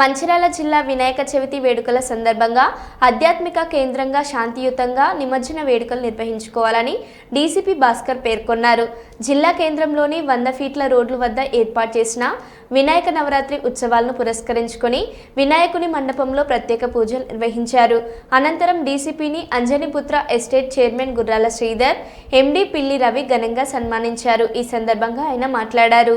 మంచిర్యాల జిల్లా వినాయక చవితి వేడుకల సందర్భంగా ఆధ్యాత్మిక కేంద్రంగా శాంతియుతంగా నిమజ్జన వేడుకలు నిర్వహించుకోవాలని డీసీపీ భాస్కర్ పేర్కొన్నారు. జిల్లా కేంద్రంలోని వంద ఫీట్ల రోడ్ల వద్ద ఏర్పాటు చేసిన వినాయక నవరాత్రి ఉత్సవాలను పురస్కరించుకుని వినాయకుని మండపంలో ప్రత్యేక పూజలు నిర్వహించారు. అనంతరం డీసీపీని అంజనిపుత్ర ఎస్టేట్ చైర్మన్ గుర్రాల శ్రీధర్ ఎండీ పిల్లి రవి ఘనంగా సన్మానించారు. ఈ సందర్భంగా ఆయన మాట్లాడారు.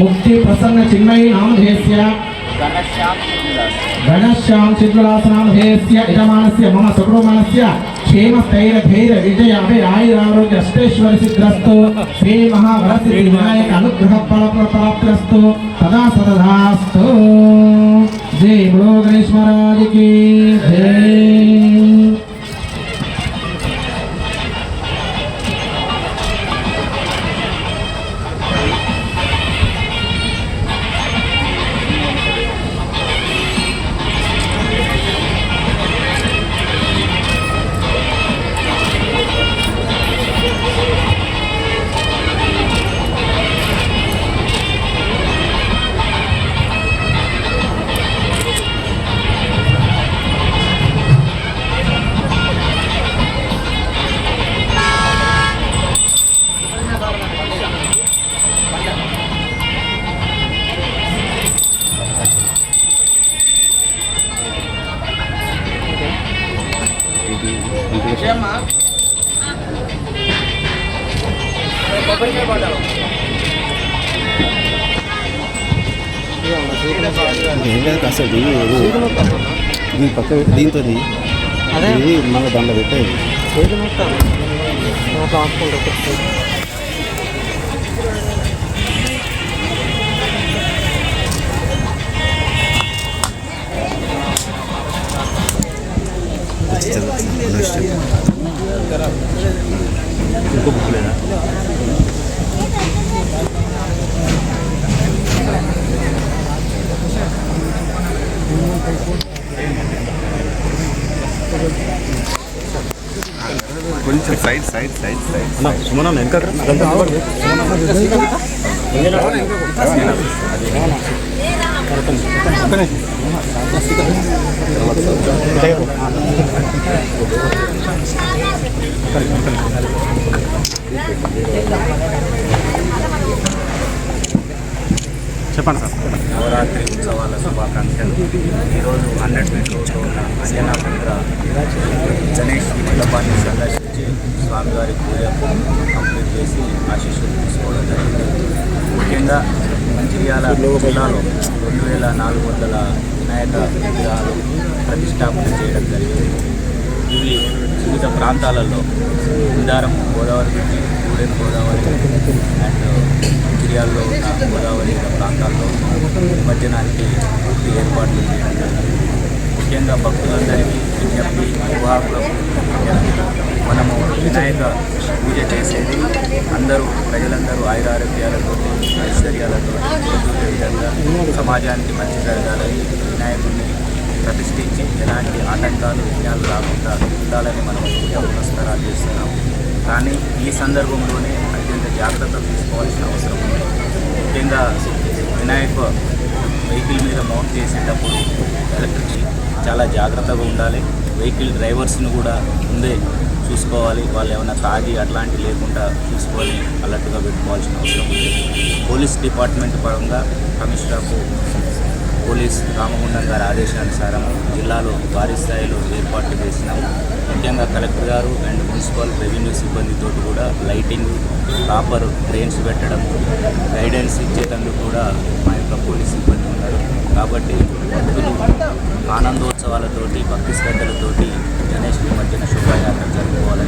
ముక్తి ప్రసన్న చిన్మయి నామధేయస్య గణశ్యాం చిద్విలాసనామధేయస్య యజమానస్య మమ సుబ్రహ్మణ్యస్య క్షేమ స్థైర్య ధైర్య విజయ అభయ ఆయురారోగ్య అష్టేశ్వర సిద్ధిరస్తు. శ్రీ మహావరసిద్ధి వినాయక అనుగ్రహ ఫల ప్రాప్తిరస్తు తదా సదాస్తు. ఏం కాదు అసలు దీని పక్క దీంతో ఇది మన దాంట్లో పెట్టేది ఇంకో బుక్ లేదా కొంచెం సైడ్ సైడ్ సైడ్ సైడ్ అన్న సుమన వెనక చెప్పండి సార్. నవరాత్రి ఉత్సవాల శుభాకాంక్షలు. ఈరోజు హండ్రెడ్ ఫీట్ రోడ్లో ఉన్న అంజనాపుత్ర గణేష్ మండపాన్ని సందర్శించి స్వామివారి పూజ కంప్లీట్ చేసి ఆశీస్సులు తీసుకోవడం జరిగింది. ముఖ్యంగా మంచిర్యాల జిల్లాలో రెండు వేల నాలుగు వందల వినాయక విగ్రహాలు ప్రతిష్టాపన చేయడం జరిగింది. ఇవి వివిధ ప్రాంతాలలో ఇందారం గోదావరి బ్రిడ్జి గూడెం గోదావరి అండ్ మంచిర్యాలలో ఉన్న గోదావరి ప్రాంతాల్లో నిమజ్జనానికి పూర్తి ఏర్పాట్లు చేయడం జరిగింది. ముఖ్యంగా భక్తులందరికీ విజ్ఞప్తి మనము వినాయక పూజ చేసేది అందరూ ప్రజలందరూ ఆయురారోగ్యాలతో ఐశ్వర్యాలతో విధంగా సమాజానికి మంచి జరగాలని వినాయకుడిని ప్రతిష్ఠించి ఎలాంటి ఆటంకాలు విఘ్నాలు రాకుండా ఉండాలని మనం పూజ పురస్కారాలు చేస్తున్నాము కానీ ఈ సందర్భంలోనే అత్యంత జాగ్రత్తలు తీసుకోవాల్సిన అవసరం ఉంది ముఖ్యంగా వినాయక వెహికల్ మీద మౌంట్ చేసేటప్పుడు ఎలక్ట్రిసిటీ చాలా జాగ్రత్తగా ఉండాలి. వెహికల్ డ్రైవర్స్ని కూడా ముందే చూసుకోవాలి. వాళ్ళు ఏమైనా తాగి అట్లాంటి లేకుండా చూసుకొని అలర్ట్గా పెట్టుకోవాల్సిన అవసరం ఉంది. పోలీస్ డిపార్ట్మెంట్ పరంగా కమిషనర్కు పోలీస్ రామగుండం గారి ఆదేశానుసారం జిల్లాలో భారీ స్థాయిలో ఏర్పాట్లు చేసినాము. ముఖ్యంగా కలెక్టర్ గారు అండ్ మున్సిపల్ రెవెన్యూ సిబ్బందితో కూడా లైటింగ్ ప్రాపర్ ట్రైన్స్ పెట్టడం గైడెన్స్ ఇచ్చేటందుకు కూడా మా యొక్క పోలీస్ సిబ్బంది ఉన్నారు. కాబట్టి భక్తులు ఆనందోత్సవాలతోటి భక్తి శ్రద్ధలతోటి గణేష్ నిమజ్జన శుభయాత్ర జరుపుకోవాలి.